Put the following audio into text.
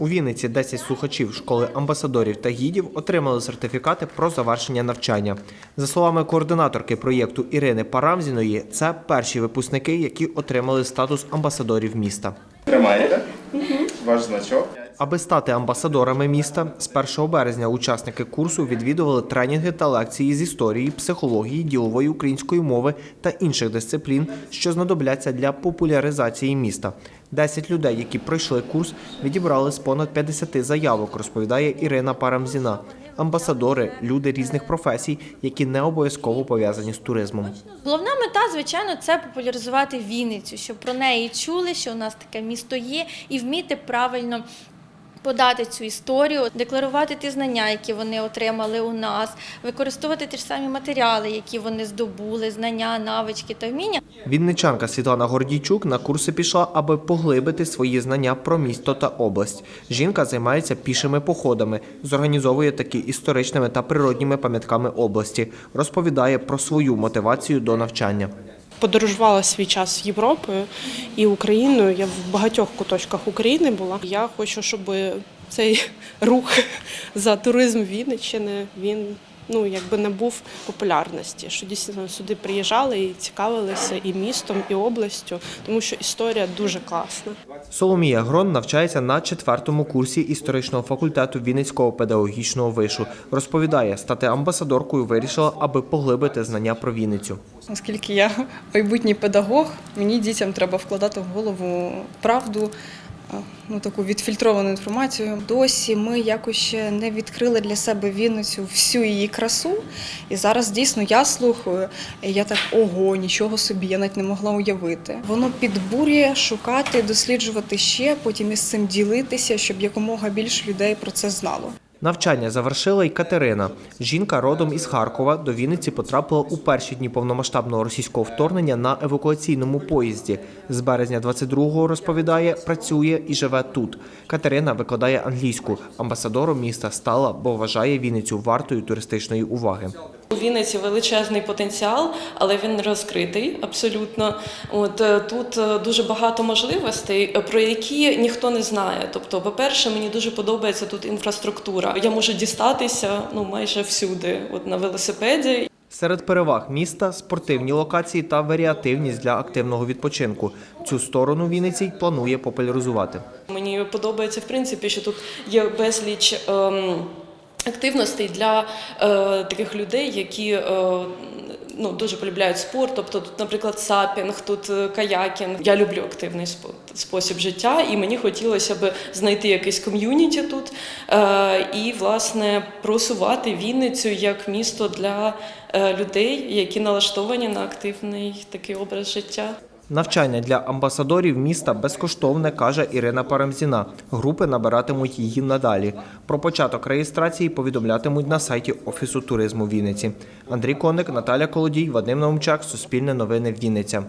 У Вінниці 10 слухачів школи амбасадорів та гідів отримали сертифікати про завершення навчання. За словами координаторки проєкту Ірини Парамзіної, це перші випускники, які отримали статус амбасадорів міста. Тримаєте ваш значок. Аби стати амбасадорами міста, з 1 березня учасники курсу відвідували тренінги та лекції з історії, психології, ділової української мови та інших дисциплін, що знадобляться для популяризації міста. 10 людей, які пройшли курс, відібрали з понад 50 заявок, розповідає Ірина Парамзіна. Амбасадори люди різних професій, які не обов'язково пов'язані з туризмом. Головна мета, звичайно, це популяризувати Вінницю, щоб про неї чули, що у нас таке місто є, і вміти правильно. Подати цю історію, декларувати ті знання, які вони отримали у нас, використовувати ті ж самі матеріали, які вони здобули, знання, навички та вміння. Вінничанка Світлана Гордійчук на курси пішла, аби поглибити свої знання про місто та область. Жінка займається пішими походами, зорганізовує такі історичними та природніми пам'ятками області, розповідає про свою мотивацію до навчання. Подорожувала свій час Європою і Україною. Я в багатьох куточках України була. Я хочу, щоб цей рух за туризм Вінниччини він ну якби набув популярності. Що дійсно сюди приїжджали і цікавилися і містом, і областю, тому що історія дуже класна. Соломія Грон навчається на четвертому курсі історичного факультету Вінницького педагогічного вишу. Розповідає, стати амбасадоркою вирішила, аби поглибити знання про Вінницю. Оскільки я майбутній педагог, мені дітям треба вкладати в голову правду, ну таку відфільтровану інформацію. Досі ми якось ще не відкрили для себе Вінницю всю її красу. І зараз дійсно я слухаю, і я так ого, нічого собі, я навіть не могла уявити. Воно підбурює шукати, досліджувати ще, потім із цим ділитися, щоб якомога більше людей про це знало. Навчання завершила й Катерина. Жінка родом із Харкова до Вінниці потрапила у перші дні повномасштабного російського вторгнення на евакуаційному поїзді. З березня 22-го, розповідає, працює і живе тут. Катерина викладає англійську. Амбасадором міста стала, бо вважає Вінницю вартою туристичної уваги. У Вінниці величезний потенціал, але він не розкритий абсолютно. От е, тут е, дуже багато можливостей, е, про які ніхто не знає. Тобто, по-перше, мені дуже подобається тут інфраструктура. Я можу дістатися ну майже всюди, от на велосипеді. Серед переваг міста спортивні локації та варіативність для активного відпочинку. Цю сторону Вінниці й планує популяризувати. Мені подобається в принципі, що тут є безліч. Ем... Активностей для е, таких людей, які е, ну, дуже полюбляють спорт. Тобто, тут, наприклад, сапінг, тут е, каякінг. Я люблю активний спо- спосіб життя, і мені хотілося б знайти якийсь ком'юніті тут і, власне, просувати Вінницю як місто для людей, які налаштовані на активний такий образ життя. Навчання для амбасадорів міста безкоштовне, каже Ірина Парамзіна. Групи набиратимуть її надалі. Про початок реєстрації повідомлятимуть на сайті Офісу туризму Вінниці. Андрій Коник, Наталя Колодій, Вадим Наумчак, Суспільне новини Вінниця.